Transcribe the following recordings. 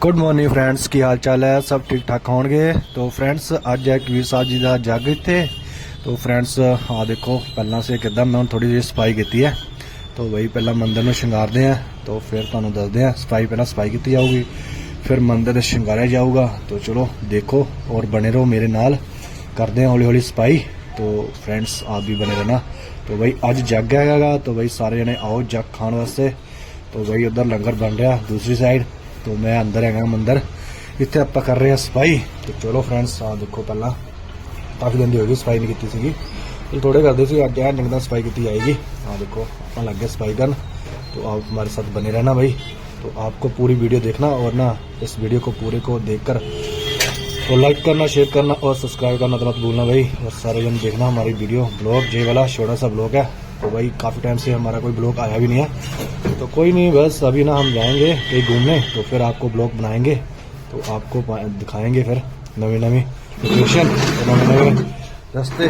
Good morning friends ਕੀ ਹਾਲ ਚਾਲ ਹੈ ਸਭ ਠੀਕ ਠਾਕ ਹੋਣਗੇ ਤੋ ਫਰੈਂਡਸ ਅੱਜ ਹੈ ਕਬੀਰ ਸਾਹਿਬ ਜੀ ਦਾ ਜੱਗ ਇੱਥੇ ਤੋ ਫਰੈਂਡਸ ਆ ਦੇਖੋ ਪਹਿਲਾਂ ਸੇ ਕਿਦਾਂ ਮੈਂ ਹੁਣ ਥੋੜੀ ਜਿਹੀ ਸਫ਼ਾਈ ਕੀਤੀ ਹੈ ਤੋ ਬਈ ਪਹਿਲਾਂ ਮੰਦਿਰ ਨੂੰ ਸ਼ਿੰਗਾਰਦੇ ਆ ਤੋ ਫਿਰ ਤੁਹਾਨੂੰ ਦੱਸਦੇ ਆ ਸਫ਼ਾਈ ਪਹਿਲਾਂ ਸਫ਼ਾਈ ਕੀਤੀ ਜਾਊਗੀ ਫਿਰ ਮੰਦਿਰ ਦੇ ਸ਼ਿੰਗਾਰਿਆ ਜਾਊਗਾ ਤੋ ਚਲੋ ਦੇਖੋ ਔਰ ਬਣੇ ਰਹੋ ਮੇਰੇ ਨਾਲ ਕਰਦੇ ਆ ਹੌਲੀ ਹੌਲੀ ਸਫ਼ਾਈ ਤੋ ਫਰੈਂਡਸ ਆਪ ਵੀ ਬਨੇ ਰਹਿਣਾ ਤੋ ਬਈ ਅੱਜ ਜੱਗ ਹੈਗਾਗਾ ਤੋ ਬਈ ਸਾਰੇ ਜਣੇ ਆਓ ਜੱਗ ਖਾਣ ਵਾਸਤੇ ਤੋ ਬਈ ਉਧਰ ਲੰਗਰ ਬਣ ਰਿਹਾ ਦੂਸਰੀ ਸਾਈਡ ਤੋ ਮੈਂ ਅੰਦਰ ਹੈਗਾ ਮੰਦਰ ਇੱਥੇ ਆਪਾਂ ਕਰ ਰਹੇ ਹਾਂ ਸਫਾਈ ਤੇ ਚਲੋ ਫਰੈਂਡਸ ਆ ਦੇਖੋ ਪਹਿਲਾਂ ਕਾਫੀ ਦਿਨ ਦੀ ਹੋ ਗਈ ਸਫਾਈ ਨਹੀਂ ਕੀਤੀ ਸੀਗੀ ਇਹ ਥੋੜੇ ਕਰਦੇ ਸੀ ਅੱਜ ਆ ਨਿਕਦਾ ਸਫਾਈ ਕੀਤੀ ਜਾਏਗੀ ਆ देखो अपन लग गए सफाई करन तो आप हमारे साथ बने रहना भाई तो आपको पूरी वीडियो देखना और ना इस वीडियो को पूरे को देखकर तो लाइक करना शेयर करना और सब्सक्राइब करना तो मत भूलना भाई और सारे जन देखना हमारी वीडियो ब्लॉग जे वाला छोटा सा ब्लॉग है तो भाई काफ़ी टाइम से हमारा कोई ब्लॉग आया भी नहीं है। तो कोई नहीं, बस अभी ना हम जाएँगे कहीं घूमने तो फिर आपको ब्लॉग बनाएँगे तो आपको दिखाएँगे फिर नवी नवी लोकेशन नवे नवे रास्ते।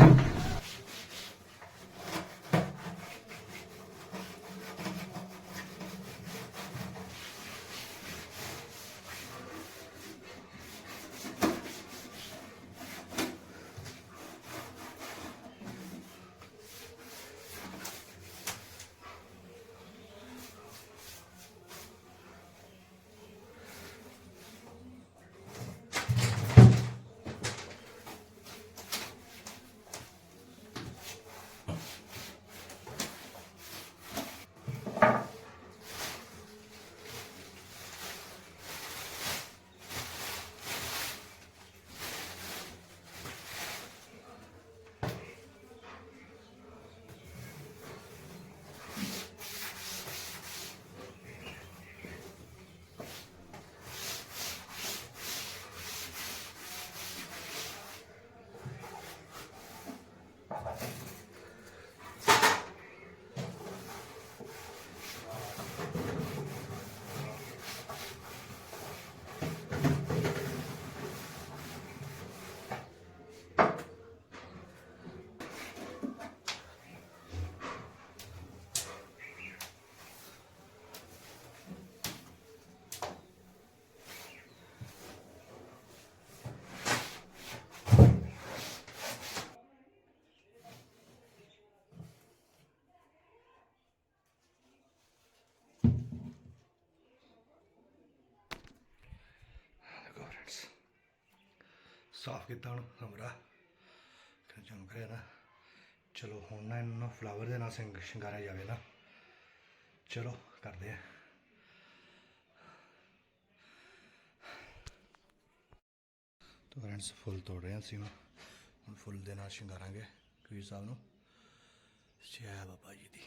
ਸਾਫ਼ ਕੀਤਾ ਹੁਣ ਕਮਰਾ। ਕਿ ਚਮਕ ਰਿਹਾ ਨਾ। ਚਲੋ ਹੁਣ ਨਾ ਇਹਨਾਂ ਨਾ ਫਲਾਵਰ ਦੇ ਨਾਲ ਸਿੰਗ ਸ਼ਿੰਗਾਰਿਆ ਜਾਵੇ ਨਾ। ਚਲੋ ਕਰਦੇ ਆ। ਤਾਂ ਫਰੈਂਡਸ ਫੁੱਲ ਤੋੜ ਰਹੇ ਹਾਂ ਅਸੀਂ ਹੁਣ। ਹੁਣ ਫੁੱਲ ਦੇ ਨਾਲ ਸ਼ਿੰਗਾਰਾਂਗੇ। ਕਬੀਰ ਸਾਹਿਬ ਨੂੰ। ਜੈ ਬਾਬਾ ਜੀ ਦੀ।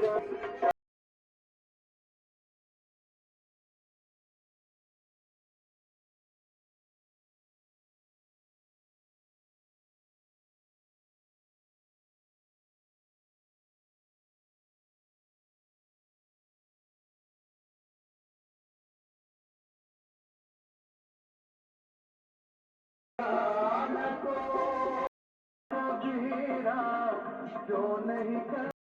तो जो नहीं कर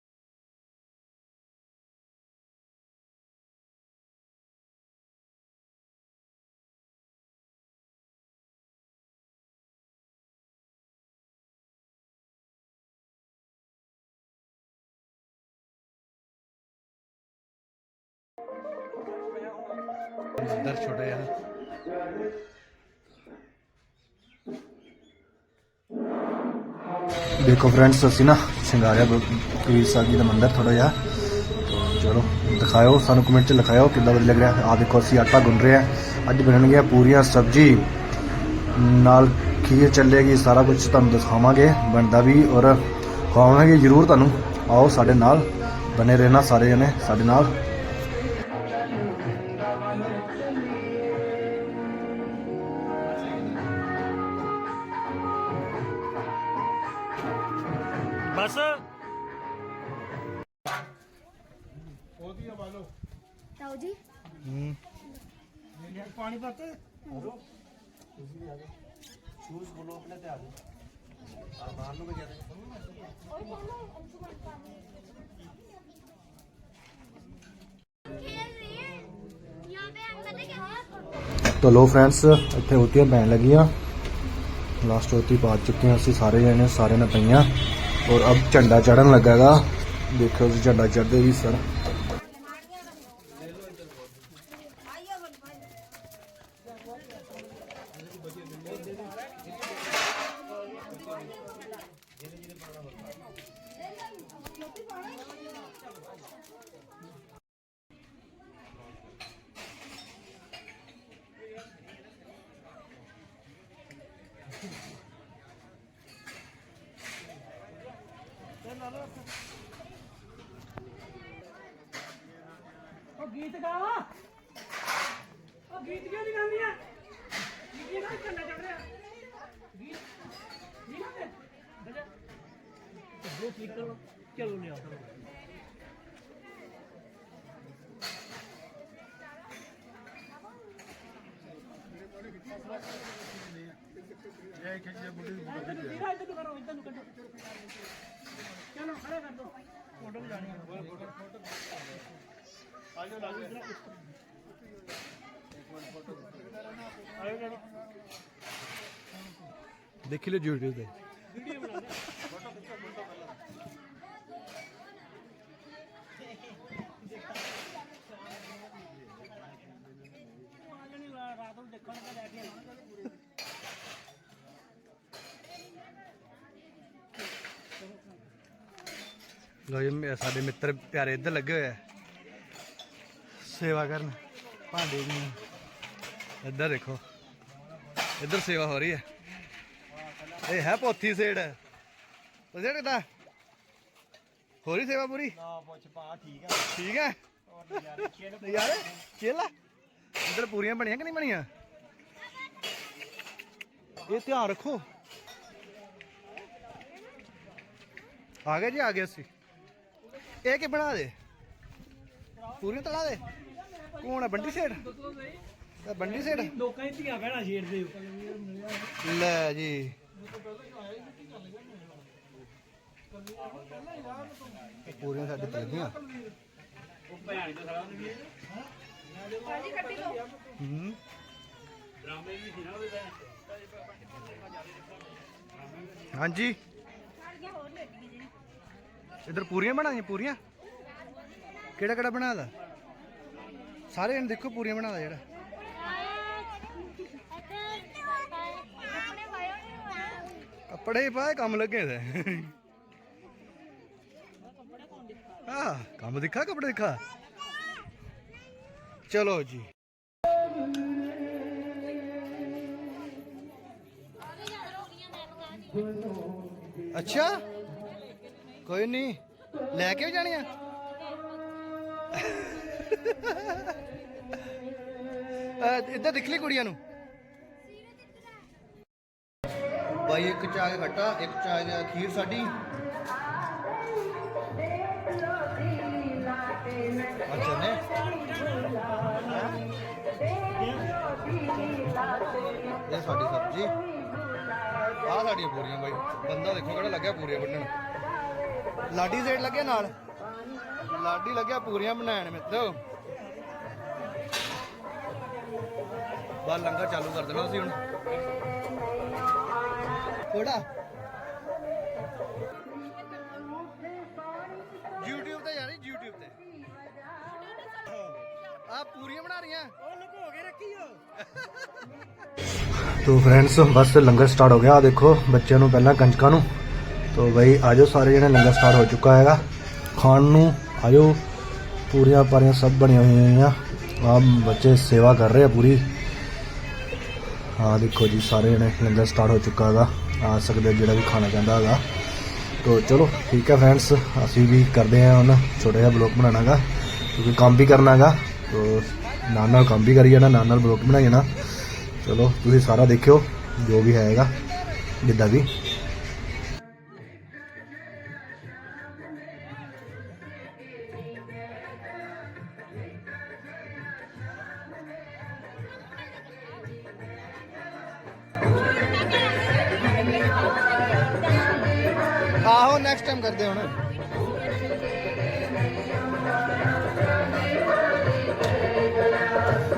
ਅੰਦਰ ਛੋਟੇ ਆ ਦੇਖੋ ਫਰੈਂਡਸ ਅਸੀਂ ਨਾ ਸ਼ਿੰਗਾਰਿਆ ਕਬੀਰ ਸਾਹਿਬ ਜੀ ਦਾ ਮੰਦਿਰ ਥੋੜਾ ਜਿਹਾ। ਚਲੋ ਦਿਖਾਓ ਸਾਨੂੰ ਕਮੈਂਟ 'ਚ ਲਿਖਾਓ ਕਿੱਦਾਂ ਵਧੀਆ ਲੱਗ ਰਿਹਾ। ਆ ਦੇਖੋ, ਅਸੀਂ ਆਟਾ ਗੁੰਨ ਰਹੇ ਹਾਂ। ਅੱਜ ਬਣਨਗੀਆਂ ਪੂਰੀਆਂ ਸਬਜ਼ੀ। ਨਾਲ ਖੀਰ ਚੱਲੇਗੀ, ਸਾਰਾ ਕੁਝ ਤੁਹਾਨੂੰ ਦਿਖਾਵਾਂਗੇ। ਬਣਦਾ ਵੀ ਔਰ ਖਵਾਵਾਂਗੇ ਜ਼ਰੂਰ ਤੁਹਾਨੂੰ। ਆਓ ਸਾਡੇ ਨਾਲ ਬਨੇ ਰਹਿਣਾ ਸਾਰੇ ਜਣੇ ਸਾਡੇ ਨਾਲ। ਪਾਣੀ ਪੱਤ खेल रही है यहाँ पे हम पता क्या ਤੋ ਲੋ ਫਰੈਂਡਸ ਇੱਥੇ ਹੋਤੀਆਂ ਪੈਣ ਲੱਗੀਆਂ ਲਾਸਟ ਹੋਤੀ ਪਾ ਚੁੱਕੇ ਹਾਂ ਅਸੀਂ ਸਾਰੇ ਜਣੇ ਸਾਰੇ ਨੇ ਪਈਆਂ ਔਰ ਅਬ ਝੰਡਾ ਚੜਨ ਲੱਗਾਗਾ ਦੇਖੋ ਜੀ ਝੰਡਾ ਚੜਦੇ ਵੀ ਸਰ ਉਹ ਗੀਤ ਗਾ। ਉਹ ਗੀਤ ਕਿਉਂ ਨਹੀਂ ਗਾਉਂਦੀ ਆ? ਗੀਤ ਨਾ ਕੰਨਾ ਚੜ ਰਿਹਾ ਗੀਤ ਨਹੀਂ ਨਾ ਬਜਾ ਜੋ। ਠੀਕ ਕਰੋ ਚਲੋ ਲਿਆ ਚਲੋ ਖੜੇ ਕਰ ਦੋ ਫੋਟੋ ਦੇਖ ਲਿਓ YouTube ਤੇ ਰਾਤ ਨੂੰ ਦੇਖਣ ਦਾ ਲੈ ਕੇ ਆਉਣਾ ਲੋ ਜੀ ਸਾਡੇ ਮਿੱਤਰ ਪਿਆਰੇ ਇੱਧਰ ਲੱਗੇ ਹੋਏ ਆ। ਸੇਵਾ ਕਰਨ ਭਾਂਡੇ ਦੀ ਇੱਧਰ ਦੇਖੋ ਇੱਧਰ ਸੇਵਾ ਹੋ ਰਹੀ ਹੈ। ਇਹ ਹੈ ਪੋਥੀ ਸੇੜ। ਪਸੇੜ ਕਿਦਾਂ? ਹੋ ਰਹੀ ਸੇਵਾ ਪੂਰੀ? ਨਾ ਪੁੱਛ ਪਾ ਠੀਕ ਆ। ਠੀਕ ਹੈ? ਯਾਰ ਚੇਲਾ ਇੱਧਰ ਪੂਰੀਆਂ ਬਣੀਆਂ ਕਿ ਨਹੀਂ ਬਣੀਆਂ? ਇਹ ਧਿਆਨ ਰੱਖੋ। ਆ ਗਏ ਜੀ ਆ ਗਏ ਅਸੀਂ। ਇਹ ਕੀ ਬਣਾ ਦੇ? ਪੂਰੀਆਂ ਤਲਾ ਦੇ? ਕੌਣ ਹੈ ਬੰਡੀ ਸੇੜ ਇਹ ਬੰਡੀ ਸੇੜ ਲੋਕਾਂ ਦੀ ਧੀਆਂ ਭੈਣਾਂ ਛੇੜਦੇ ਹੋ। ਲੈ ਜੀ। ਪੂਰੀਆਂ ਸਾਡੇ ਤੇ ਲੱਗੀਆਂ ਹੂੰ। ਹਾਂਜੀ। ਇਧਰ ਪੂਰੀਆਂ ਬਣਾਈਆਂ ਪੂਰੀਆਂ? ਕਿਹੜਾ ਕਿਹੜਾ ਬਣਾਦਾ ਸਾਰੇ ਜਣ ਦੇਖੋ ਪੂਰੀਆਂ ਬਣਾਦਾ ਜਿਹੜਾ। ਕੱਪੜੇ ਹੀ ਪਾਏ ਕੰਮ ਲੱਗੇ ਤੇ। ਆ ਕੰਮ ਦਿਖਾ, ਕੱਪੜੇ ਦਿਖਾ। ਚਲੋ ਜੀ। ਅੱਛਾ। ਕੋਈ ਨਹੀਂ ਲੈ ਕੇ ਵੀ ਜਾਣੀਆਂ ਇੱਧਰ ਦਿਖ ਲਈ ਕੁੜੀਆਂ ਨੂੰ। ਭਾਈ ਇੱਕ ਚਾਹ ਖੱਟਾ, ਇੱਕ ਚਾਹ ਖੀਰ ਸਾਡੀ। ਅੱਛਾ ਨੇ। ਇਹ ਸਾਡੀ ਸਬਜ਼ੀ। ਆਹ ਸਾਡੀਆਂ ਪੂਰੀਆਂ ਬਾਈ। ਬੰਦਾ ਦੇਖੋ ਕਿਹੜਾ ਲੱਗਿਆ ਪੂਰੀਆਂ ਵੱਢਣ। ਲਾਡੀ ਸੇਟ ਲੱਗਿਆ ਨਾਲ? ਲਾਡੀ ਲੱਗਿਆ ਪੂਰੀਆਂ ਬਣਾਉਣ ਮਿੱਤਰੋ। ਬਾ ਲੰਗਰ ਚਾਲੂ ਕਰ ਦੇਣਾ ਅਸੀਂ ਹੁਣ। ਕੋੜਾ। YouTube ਤੇ ਯਾਰ YouTube ਤੇ। ਆ ਪੂਰੀਆਂ ਬਣਾ ਰਹੀਆਂ। ਉਹ ਲੁਕੋ ਕੇ ਰੱਖੀ ਹੋ ਤੋ ਫਰੈਂਡਸ ਬਸ ਲੰਗਰ ਸਟਾਰਟ ਹੋ ਗਿਆ। ਆ ਦੇਖੋ ਬੱਚਿਆਂ ਨੂੰ ਪਹਿਲਾਂ ਕੰਜਕਾਂ ਨੂੰ। ਤੋ ਬਈ ਆਜੋ ਸਾਰੇ ਜਣੇ, ਲੰਗਰ ਸਟਾਰਟ ਹੋ ਚੁੱਕਾ ਹੈਗਾ। ਖਾਣ ਨੂੰ ਆਜੋ। ਪੂਰੀਆਂ ਪਾਰੀਆਂ ਸਭ ਬਣੀਆਂ ਹੋਈਆਂ ਆ ਆ ਬੱਚੇ ਸੇਵਾ ਕਰ ਰਹੇ ਆ ਪੂਰੀ। ਆ ਦੇਖੋ ਜੀ, ਸਾਰੇ ਜਣੇ ਲੰਗਰ ਸਟਾਰਟ ਹੋ ਚੁੱਕਾ ਹੈਗਾ। ਆ ਸਕਦੇ ਜਿਹੜਾ ਵੀ ਖਾਣਾ ਚਾਹੁੰਦਾ ਹੈਗਾ। ਤੋ ਚਲੋ, ਠੀਕ ਹੈ ਫਰੈਂਡਸ ਅਸੀਂ ਵੀ ਕਰਦੇ ਹਾਂ ਹੁਣ ਛੋਟਾ ਜਿਹਾ ਬਲੌਗ ਬਣਾਉਣਾ ਹੈਗਾ। ਕਿਉਂਕਿ ਕੰਮ ਵੀ ਕਰਨਾ ਹੈਗਾ। ਤੋ ਨਾਲ ਨਾਲ ਕੰਮ ਵੀ ਕਰੀ ਜਾਣਾ, ਨਾਲ ਨਾਲ ਬਲੌਗ ਬਣਾਈ ਜਾਣਾ। ਚਲੋ, ਤੁਸੀਂ ਸਾਰਾ ਦੇਖਿਓ, ਜੋ ਵੀ ਹੈਗਾ। ਜਿੱਦਾਂ ਵੀ। ਨੈਕਸਟ ਟਾਈਮ ਕਰਦੇ ਹੁਣ।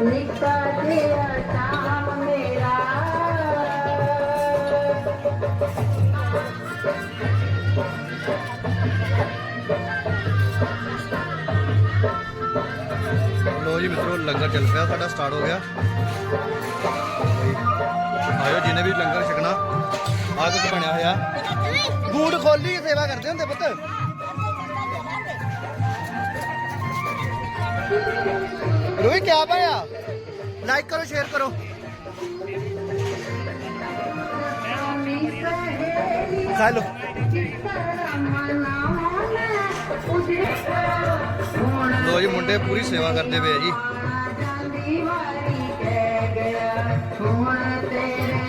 ਨਿੱਕਾ ਜਿਹਾ ਸ਼ਾਮ ਮੇਰਾ। ਲੋ ਜੀ ਮਿੱਤਰੋ ਲੰਗਰ ਚੱਲ ਪਿਆ ਸਾਡਾ ਸਟਾਰਟ ਹੋ ਗਿਆ। ਆਇਓ ਜਿਹਨੇ ਵੀ ਲੰਗਰ ਛਕਣਾ ਆ ਕੁਝ ਬਣਿਆ ਹੋਇਆ। ਬੂਟ ਖੋਲੀ ਸੇਵਾ ਕਰਦੇ ਹੁੰਦੇ ਪੁੱਤ। ਰੋਈ, ਕਿਆ ਪਾਇਆ? ਲਾਈਕ ਕਰੋ ਸ਼ੇਅਰ ਕਰੋ। ਖਾ ਲੋ ਲੋ ਜੀ, ਮੁੰਡੇ ਪੂਰੀ ਸੇਵਾ ਕਰਦੇ ਪਏ ਜੀ।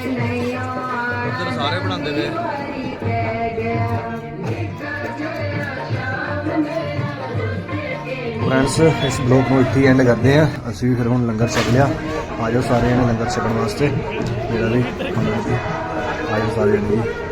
ਉੱਧਰ ਸਾਰੇ ਬਣਾਉਂਦੇ ਪਏ ਫਰੈਂਡਸ ਇਸ ਬਲੌਗ ਨੂੰ ਇੱਥੇ ਐਂਡ ਕਰਦੇ ਆ ਅਸੀਂ ਵੀ ਫਿਰ ਹੁਣ ਲੰਗਰ ਛਕ ਲਿਆ। ਆਜੋ ਸਾਰੇ ਜਣੇ ਲੰਗਰ ਛਕਣ ਵਾਸਤੇ। ਮੇਰਾ ਵੀ ਆਜੋ ਸਾਰੇ ਜਣੇ